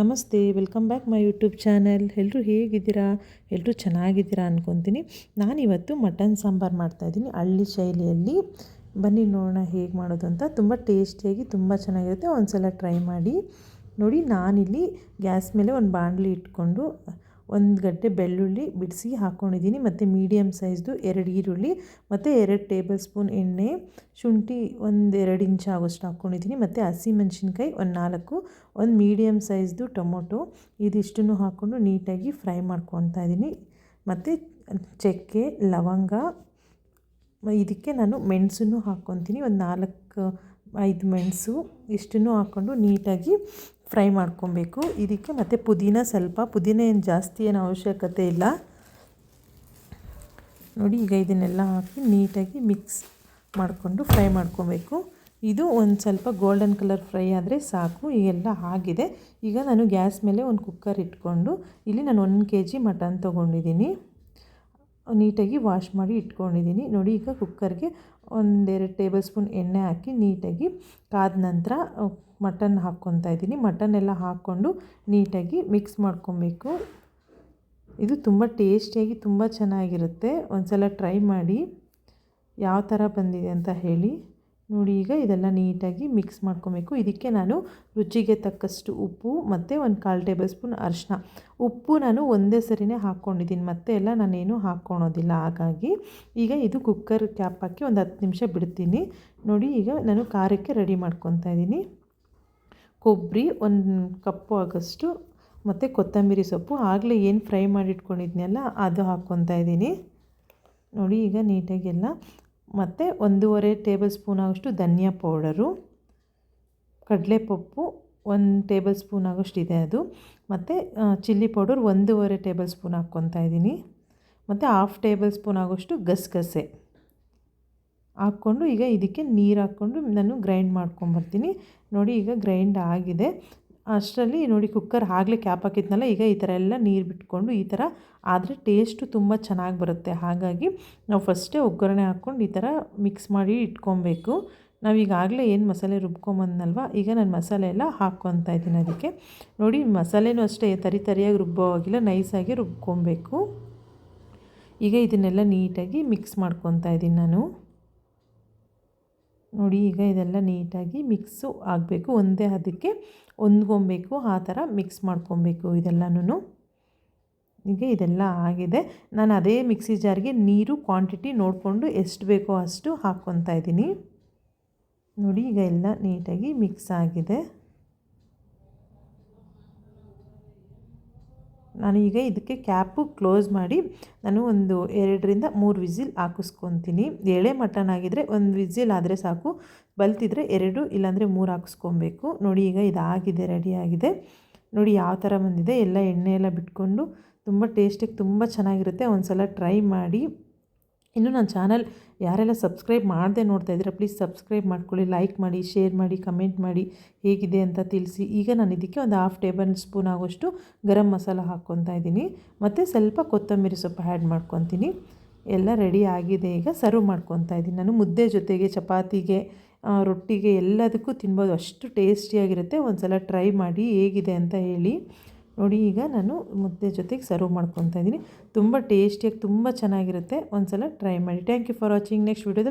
ನಮಸ್ತೆ, welcome back my YouTube channel. ಎಲ್ಲರೂ ಹೇಗಿದ್ದೀರಾ? ಎಲ್ಲರೂ ಚೆನ್ನಾಗಿದ್ದೀರಾ ಅಂದ್ಕೊತೀನಿ ನಾನಿವತ್ತು ಮಟನ್ ಸಾಂಬಾರು ಮಾಡ್ತಾಯಿದ್ದೀನಿ ಹಳ್ಳಿ ಶೈಲಿಯಲ್ಲಿ. ಬನ್ನಿ ನೋಡೋಣ ಹೇಗೆ ಮಾಡೋದು ಅಂತ. ತುಂಬ ಟೇಸ್ಟಿಯಾಗಿ ತುಂಬ ಚೆನ್ನಾಗಿರುತ್ತೆ. ಒಂದು ಸಲ ಟ್ರೈ ಮಾಡಿ ನೋಡಿ. ನಾನಿಲ್ಲಿ ಗ್ಯಾಸ್ ಮೇಲೆ ಒಂದು ಬಾಣಲಿ ಇಟ್ಕೊಂಡು ಒಂದು ಗಡ್ಡೆ ಬೆಳ್ಳುಳ್ಳಿ ಬಿಡಿಸಿ ಹಾಕ್ಕೊಂಡಿದ್ದೀನಿ ಮತ್ತು ಮೀಡಿಯಮ್ ಸೈಜ್ದು ಎರಡು ಈರುಳ್ಳಿ, ಮತ್ತು ಎರಡು ಟೇಬಲ್ ಸ್ಪೂನ್ ಎಣ್ಣೆ, ಶುಂಠಿ ಒಂದು ಎರಡು ಇಂಚ್ ಆಗೋಷ್ಟು ಹಾಕ್ಕೊಂಡಿದ್ದೀನಿ ಮತ್ತು ಹಸಿಮೆಣ್ಸಿನ್ಕಾಯಿ ಒಂದು ನಾಲ್ಕು, ಒಂದು ಮೀಡಿಯಮ್ ಸೈಜ್ದು ಟೊಮೊಟೊ ಇದಿಷ್ಟನ್ನು ಹಾಕ್ಕೊಂಡು ನೀಟಾಗಿ ಫ್ರೈ ಮಾಡ್ಕೊತಾ ಇದ್ದೀನಿ. ಮತ್ತು ಚಕ್ಕೆ, ಲವಂಗ ಇದಕ್ಕೆ ನಾನು ಮೆಣಸನ್ನು ಹಾಕ್ಕೊತೀನಿ ಒಂದು ನಾಲ್ಕು ಐದು ಮೆಣಸು ಇಷ್ಟನ್ನು ಹಾಕ್ಕೊಂಡು ನೀಟಾಗಿ ಫ್ರೈ ಮಾಡ್ಕೊಬೇಕು. ಇದಕ್ಕೆ ಮತ್ತು ಪುದೀನ ಸ್ವಲ್ಪ, ಪುದೀನ ಏನು ಜಾಸ್ತಿ ಏನು ಅವಶ್ಯಕತೆ ಇಲ್ಲ. ನೋಡಿ, ಈಗ ಇದನ್ನೆಲ್ಲ ಹಾಕಿ ನೀಟಾಗಿ ಮಿಕ್ಸ್ ಮಾಡಿಕೊಂಡು ಫ್ರೈ ಮಾಡ್ಕೊಬೇಕು. ಇದು ಒಂದು ಸ್ವಲ್ಪ ಗೋಲ್ಡನ್ ಕಲರ್ ಫ್ರೈ ಆದರೆ ಸಾಕು, ಈಗೆಲ್ಲ ಆಗಿದೆ. ಈಗ ನಾನು ಗ್ಯಾಸ್ ಮೇಲೆ ಒಂದು ಕುಕ್ಕರ್ ಇಟ್ಕೊಂಡು, ಇಲ್ಲಿ ನಾನು ಒಂದು ಕೆ ಜಿ ಮಟನ್ ತೊಗೊಂಡಿದ್ದೀನಿ. ನೀಟಾಗಿ ವಾಶ್ ಮಾಡಿ ಇಟ್ಕೊಂಡಿದ್ದೀನಿ. ನೋಡಿ, ಈಗ ಕುಕ್ಕರ್ಗೆ ಒಂದೆರಡು ಟೇಬಲ್ ಸ್ಪೂನ್ ಎಣ್ಣೆ ಹಾಕಿ ನೀಟಾಗಿ ಕಾದ ನಂತರ ಮಟನ್ ಹಾಕ್ಕೊತಾ ಇದ್ದೀನಿ. ಮಟನ್ ಎಲ್ಲ ಹಾಕ್ಕೊಂಡು ನೀಟಾಗಿ ಮಿಕ್ಸ್ ಮಾಡ್ಕೊಬೇಕು. ಇದು ತುಂಬ ಟೇಸ್ಟಿಯಾಗಿ ತುಂಬ ಚೆನ್ನಾಗಿರುತ್ತೆ. ಒಂದು ಸಲ ಟ್ರೈ ಮಾಡಿ. ಯಾವ ಥರ ಬಂದಿದೆ ಅಂತ ಹೇಳಿ. ನೋಡಿ ಈಗ ಇದೆಲ್ಲ ನೀಟಾಗಿ ಮಿಕ್ಸ್ ಮಾಡ್ಕೊಬೇಕು. ಇದಕ್ಕೆ ನಾನು ರುಚಿಗೆ ತಕ್ಕಷ್ಟು ಉಪ್ಪು ಮತ್ತು ಒಂದು ಕಾಲು ಟೇಬಲ್ ಸ್ಪೂನ್ ಅರಶಿನ. ಉಪ್ಪು ನಾನು ಒಂದೇ ಸರಿನೇ ಹಾಕ್ಕೊಂಡಿದ್ದೀನಿ. ಮತ್ತೆ ಎಲ್ಲ ನಾನೇನು ಹಾಕ್ಕೊಳೋದಿಲ್ಲ. ಹಾಗಾಗಿ ಈಗ ಇದು ಕುಕ್ಕರ್ ಕ್ಯಾಪ್ ಹಾಕಿ ಒಂದು ಹತ್ತು ನಿಮಿಷ ಬಿಡ್ತೀನಿ. ನೋಡಿ ಈಗ ನಾನು ಖಾರಕ್ಕೆ ರೆಡಿ ಮಾಡ್ಕೊತಾ ಇದ್ದೀನಿ. ಕೊಬ್ಬರಿ ಒಂದು ಕಪ್ಪು ಆಗೋಷ್ಟು ಮತ್ತು ಕೊತ್ತಂಬರಿ ಸೊಪ್ಪು. ಆಗಲೇ ಏನು ಫ್ರೈ ಮಾಡಿ ಇಟ್ಕೊಂಡಿದ್ನಲ್ಲ ಅದು ಹಾಕ್ಕೊತಾ ಇದ್ದೀನಿ. ನೋಡಿ ಈಗ ನೀಟಾಗೆಲ್ಲ ಮತ್ತು ಒಂದೂವರೆ ಟೇಬಲ್ ಸ್ಪೂನ್ ಆಗೋಷ್ಟು ಧನಿಯಾ ಪೌಡರು, ಕಡಲೆಪಪ್ಪು ಒಂದು ಟೇಬಲ್ ಸ್ಪೂನ್ ಆಗೋಷ್ಟು ಇದೆ ಅದು. ಮತ್ತು ಚಿಲ್ಲಿ ಪೌಡರ್ ಒಂದೂವರೆ ಟೇಬಲ್ ಸ್ಪೂನ್ ಹಾಕ್ಕೊತಾ ಇದ್ದೀನಿ. ಮತ್ತು ಹಾಫ್ ಟೇಬಲ್ ಸ್ಪೂನ್ ಆಗೋಷ್ಟು ಗಸಗಸೆ ಹಾಕ್ಕೊಂಡು ಈಗ ಇದಕ್ಕೆ ನೀರು ಹಾಕ್ಕೊಂಡು ನಾನು ಗ್ರೈಂಡ್ ಮಾಡ್ಕೊಂಬರ್ತೀನಿ. ನೋಡಿ ಈಗ ಗ್ರೈಂಡ್ ಆಗಿದೆ. ಅಷ್ಟರಲ್ಲಿ ನೋಡಿ ಕುಕ್ಕರ್ ಆಗಲೇ ಕ್ಯಾಪ್ ಹಾಕಿದ್ನಲ್ಲ, ಈಗ ಈ ಥರ ಎಲ್ಲ ನೀರು ಬಿಟ್ಕೊಂಡು ಈ ಥರ ಆದರೆ ಟೇಸ್ಟು ತುಂಬ ಚೆನ್ನಾಗಿ ಬರುತ್ತೆ. ಹಾಗಾಗಿ ನಾವು ಫಸ್ಟೇ ಒಗ್ಗರಣೆ ಹಾಕ್ಕೊಂಡು ಈ ಥರ ಮಿಕ್ಸ್ ಮಾಡಿ ಇಟ್ಕೊಬೇಕು. ನಾವು ಈಗಾಗಲೇ ಏನು ಮಸಾಲೆ ರುಬ್ಕೊಂಬಂದಲ್ವ ಈಗ ನಾನು ಮಸಾಲೆ ಎಲ್ಲ ಹಾಕ್ಕೊತಾ ಇದ್ದೀನಿ ಅದಕ್ಕೆ. ನೋಡಿ ಮಸಾಲೆನೂ ಅಷ್ಟೇ, ತರಿ ತರಿಯಾಗಿ ರುಬ್ಬೋ ಆಗಿಲ್ಲ ನೈಸಾಗಿ ರುಬ್ಕೊಬೇಕು. ಈಗ ಇದನ್ನೆಲ್ಲ ನೀಟಾಗಿ ಮಿಕ್ಸ್ ಮಾಡ್ಕೊತಾ ಇದ್ದೀನಿ ನಾನು. ನೋಡಿ, ಈಗ ಇದೆಲ್ಲ ನೀಟಾಗಿ ಮಿಕ್ಸು ಆಗಬೇಕು. ಒಂದೇ ಅದಕ್ಕೆ ಹೊಂದ್ಕೊಬೇಕು. ಆ ಥರ ಮಿಕ್ಸ್ ಮಾಡ್ಕೊಬೇಕು ಇದೆಲ್ಲನೂ ಈಗ ಇದೆಲ್ಲ ಆಗಿದೆ. ನಾನು ಅದೇ ಮಿಕ್ಸಿ ಜಾರ್ಗೆ ನೀರು ಕ್ವಾಂಟಿಟಿ ನೋಡಿಕೊಂಡು ಎಷ್ಟು ಬೇಕೋ ಅಷ್ಟು ಹಾಕ್ಕೊತಾ ಇದ್ದೀನಿ. ನೋಡಿ, ಈಗ ಎಲ್ಲ ನೀಟಾಗಿ ಮಿಕ್ಸ್ ಆಗಿದೆ. ನಾನು ಈಗ ಇದಕ್ಕೆ ಕ್ಯಾಪು ಕ್ಲೋಸ್ ಮಾಡಿ ನಾನು ಒಂದು ಎರಡರಿಂದ ಮೂರು ವಿಸಿಲ್ ಹಾಕಿಸ್ಕೊತೀನಿ. ಎಳೆ ಮಟನ್ ಆಗಿದ್ದರೆ ಒಂದು ವಿಸಿಲ್ ಆದರೆ ಸಾಕು, ಬಲ್ತಿದ್ರೆ ಎರಡು, ಇಲ್ಲಾಂದರೆ ಮೂರು ಹಾಕಿಸ್ಕೊಬೇಕು. ನೋಡಿ ಈಗ ಇದಾಗಿದೆ ರೆಡಿಯಾಗಿದೆ ನೋಡಿ ಯಾವ ಥರ ಬಂದಿದೆ. ಎಲ್ಲ ಎಣ್ಣೆ ಎಲ್ಲ ಬಿಟ್ಕೊಂಡು ತುಂಬ ಟೇಸ್ಟಿಗೆ ತುಂಬ ಚೆನ್ನಾಗಿರುತ್ತೆ. ಒಂದು ಸಲ ಟ್ರೈ ಮಾಡಿ. ಇನ್ನು ನನ್ನ ಚಾನಲ್ ಯಾರೆಲ್ಲ ಸಬ್ಸ್ಕ್ರೈಬ್ ಮಾಡದೆ ನೋಡ್ತಾ ಇದ್ದೀರಾ ಪ್ಲೀಸ್ ಸಬ್ಸ್ಕ್ರೈಬ್ ಮಾಡ್ಕೊಳ್ಳಿ ಲೈಕ್ ಮಾಡಿ ಶೇರ್ ಮಾಡಿ ಕಮೆಂಟ್ ಮಾಡಿ, ಹೇಗಿದೆ ಅಂತ ತಿಳಿಸಿ. ಈಗ ನಾನು ಇದಕ್ಕೆ ಒಂದು ಹಾಫ್ ಟೇಬಲ್ ಸ್ಪೂನ್ ಆಗೋಷ್ಟು ಗರಂ ಮಸಾಲ ಹಾಕ್ಕೊತಾ ಇದ್ದೀನಿ. ಮತ್ತು ಸ್ವಲ್ಪ ಕೊತ್ತಂಬರಿ ಸೊಪ್ಪು ಆ್ಯಡ್ ಮಾಡ್ಕೊತೀನಿ. ಎಲ್ಲ ರೆಡಿ ಆಗಿದೆ, ಈಗ ಸರ್ವ್ ಮಾಡ್ಕೊತಾ ಇದ್ದೀನಿ. ನಾನು ಮುದ್ದೆ ಜೊತೆಗೆ, ಚಪಾತಿಗೆ ರೊಟ್ಟಿಗೆ ಎಲ್ಲದಕ್ಕೂ ತಿನ್ಬೋದು. ಅಷ್ಟು ಟೇಸ್ಟಿಯಾಗಿರುತ್ತೆ ಒಂದು ಸಲ ಟ್ರೈ ಮಾಡಿ ಹೇಗಿದೆ ಅಂತ ಹೇಳಿ. ನೋಡಿ, ಈಗ ನಾನು ಮುದ್ದೆ ಜೊತೆಗೆ ಸರ್ವ್ ಮಾಡ್ಕೊತಾ ಇದ್ದೀನಿ. ತುಂಬ ಟೇಸ್ಟಿಯಾಗಿ ತುಂಬ ಚೆನ್ನಾಗಿರುತ್ತೆ. ಒಂದು ಸಲ ಟ್ರೈ ಮಾಡಿ thank you for watching next ವೀಡಿಯೋದಲ್ಲಿ